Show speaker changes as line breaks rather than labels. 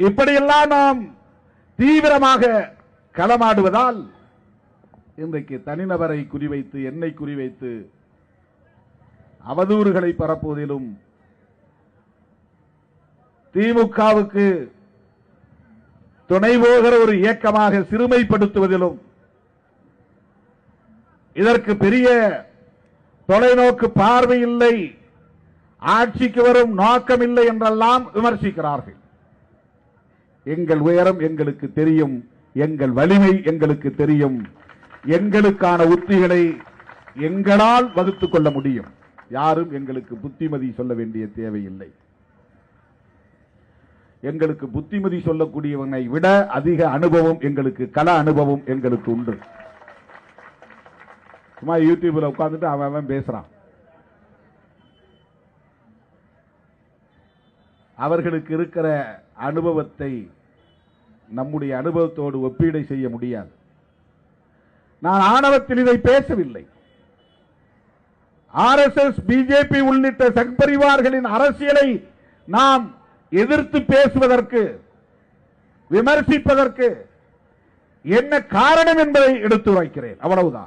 இப்படியெல்லாம் நாம் தீவிரமாக களமாடுவதால் இன்றைக்கு தனிநபரை குறிவைத்து என்னை குறிவைத்து அவதூறுகளை பரப்புவதிலும் திமுகவுக்கு துணை போகிற ஒரு இயக்கமாக சிறுமைப்படுத்துவதிலும் இதற்கு பெரிய தொலைநோக்கு பார்வை இல்லை ஆட்சிக்கு வரும் நோக்கம் இல்லை என்றெல்லாம் விமர்சிக்கிறார்கள். எங்கள் உயரம் எங்களுக்கு தெரியும் எங்கள் வலிமை எங்களுக்கு தெரியும். எங்களுக்கான உத்திகளை எங்களால் வகுத்து கொள்ள முடியும். யாரும் எங்களுக்கு புத்திமதி சொல்ல வேண்டிய தேவையில்லை. எங்களுக்கு புத்திமதி சொல்லக்கூடியவனை விட அதிக அனுபவம் எங்களுக்கு கல அனுபவம் எங்களுக்கு உண்டு. சும்மா யூடியூப்ல உட்கார்ந்துட்டு அவன் அவன் பேசுறான். அவர்களுக்கு இருக்கிற அனுபவத்தை நம்முடைய அனுபவத்தோடு ஒப்பீடை செய்ய முடியாது. நான் ஆணவத்தில் இதை பேசவில்லை. ஆர்எஸ்எஸ் பிஜேபி உள்ளிட்ட சக்பரிவார்களின் அரசியலை நாம் எதிர்த்து பேசுவதற்கு விமர்சிப்பதற்கு என்ன காரணம் என்பதை எடுத்துரைக்கிறேன். அவ்வளவுதான்.